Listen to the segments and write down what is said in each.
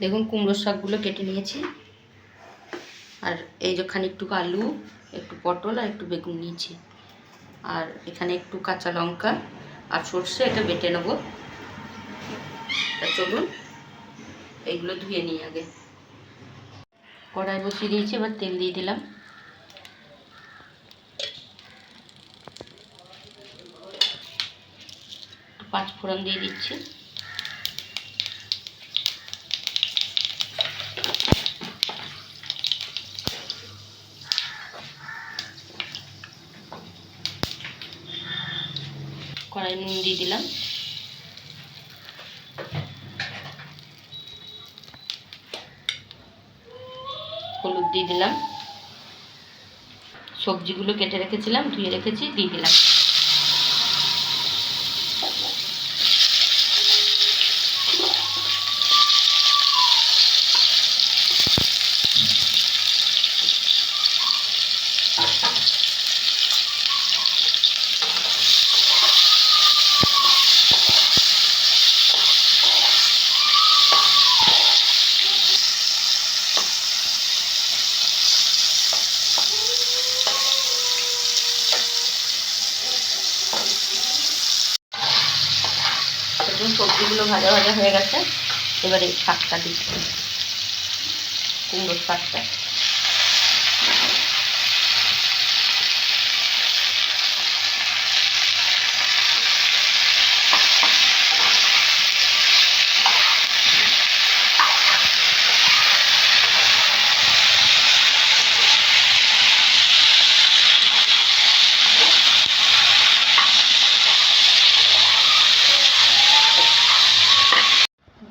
দেখুন কুমড়োর শাকগুলো কেটে নিয়েছি। আর এই যে খানিকটু আলু, একটু পটল আর একটু বেগুন নিয়েছি। আর এখানে একটু কাঁচা লঙ্কা আর সর্ষে এটা বেটে নেব। চলুন এইগুলো ধুয়ে নিই আগে। কড়াই বসিয়ে দিয়েছি, এবার তেল দিয়ে দিলাম। একটু পাঁচ ফোড়ন দিয়ে দিচ্ছি। কড়াই নুন দিয়ে দিলাম। হলুদ দিয়ে দিলাম। সবজিগুলো কেটে রেখেছিলাম ধুয়ে রেখেছি দিয়ে দিলাম। দেখুন সবজিগুলো ভাজা ভাজা হয়ে গেছে। এবারে শাকটা দিচ্ছি। কুমড়োর শাকটা।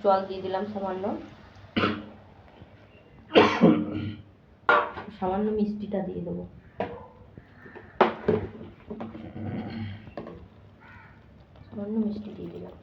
জল দিয়ে দিলাম সামান্য। সামান্য মিষ্টিটা দিয়ে দেবো। সামান্য মিষ্টি দিয়ে দিলাম।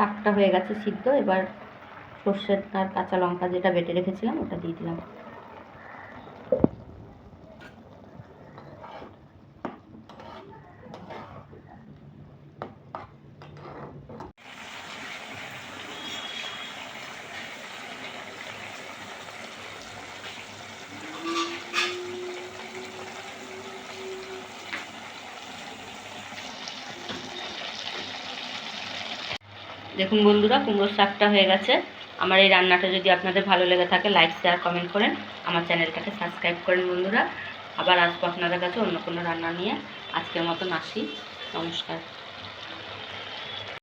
শাকটা হয়ে গেছে সিদ্ধ, এবার সর্ষের আর কাঁচা লঙ্কা যেটা বেটে রেখেছিলাম ওটা দিয়ে দিলাম। দেখুন বন্ধুরা, কুমড়োর শাকটা হয়ে গেছে। আমার এই রান্নাটা যদি আপনাদের ভালো লেগে থাকে লাইক শেয়ার কমেন্ট করেন। আমার চ্যানেলটাকে সাবস্ক্রাইব করেন বন্ধুরা। আবার আসব আপনাদের কাছে অন্য কোনো রান্না নিয়ে। আজকের মতন আসি। নমস্কার।